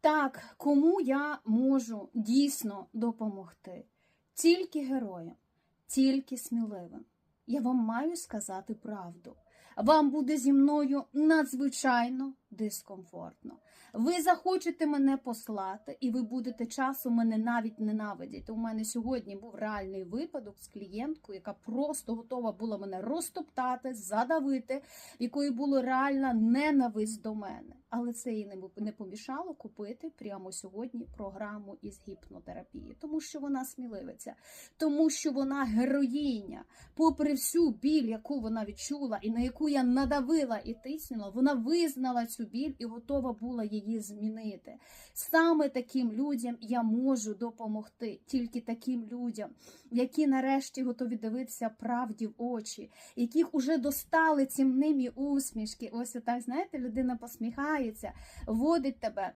Так, кому я можу дійсно допомогти? Тільки героям, тільки сміливим. Я вам маю сказати правду. Вам буде зі мною надзвичайно дискомфортно. Ви захочете мене послати, і ви будете часом мене навіть ненавидіти. У мене сьогодні був реальний випадок з клієнткою, яка просто готова була мене розтоптати, задавити, якої була реальна ненависть до мене. Але це їй не помішало купити прямо сьогодні програму із гіпнотерапії, тому що вона сміливиця, тому що вона героїня. Попри всю біль, яку вона відчула, і на яку я надавила і тиснула, вона визнала цю біль і готова була її змінити. Саме таким людям я можу допомогти, тільки таким людям, які нарешті готові дивитися правді в очі, яких уже достали ці цімними усмішки. Ось отак, знаєте, людина посміхається, водить тебе.